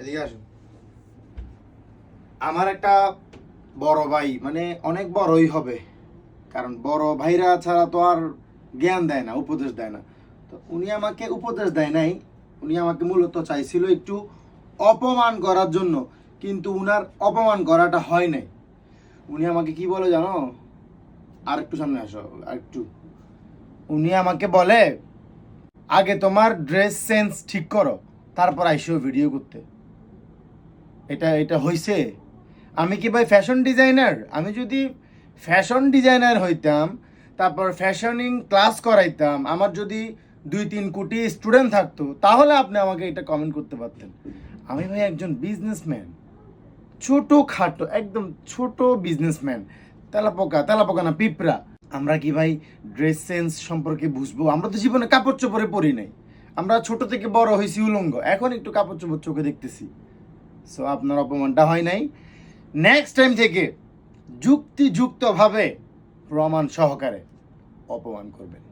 এদিকে আসুন। আমার একটা বড় ভাই মানে অনেক বড়ই হবে। কারণ বড় ভাইরা ছাড়া তো আর জ্ঞান দেয় না, উপদেশ দেয় না। তো উনি আমাকে উপদেশ দেয় নাই, উনি আমাকে মূলত চাইছিল একটু অপমান করার জন্য, কিন্তু উনার অপমান করাটা হয় নাই। উনি আমাকে কি বলে জানো? আর একটু সামনে আসো আর একটু উনি আমাকে বলে, আগে তোমার ড্রেস সেন্স ঠিক করো, তারপর আইসো ভিডিও করতে। এটা এটা হইছে। আমি কি ভাই ফ্যাশন ডিজাইনার আমি যদি ফ্যাশন ডিজাইনার হইতাম, তারপর ফ্যাশনিং ক্লাস করাইতাম, আমার যদি দুই তিন কোটি স্টুডেন্ট থাকতো, তাহলে আপনি আমাকে এটা কমেন্ট করতে পারতেন। আমি ভাই একজন বিজনেসম্যান ছোট খাটো একদম ছোট বিজনেসম্যান তেলাপোকা তেলাপোকা না, পিঁপড়া। আমরা কি ভাই ড্রেস সেন্স সম্পর্কে বুঝব? আমরা তো জীবনে কাপড় চোপড়ে পরি নাই। আমরা ছোট থেকে বড় হয়েছি উলঙ্গ। এখন একটু কাপড় চোপড় চোখে দেখতেছি। সো আপনার অপমানটা হয় নাই। নেক্সট টাইম থেকে যুক্তিযুক্তভাবে প্রমাণ সহকারে অপমান করবেন।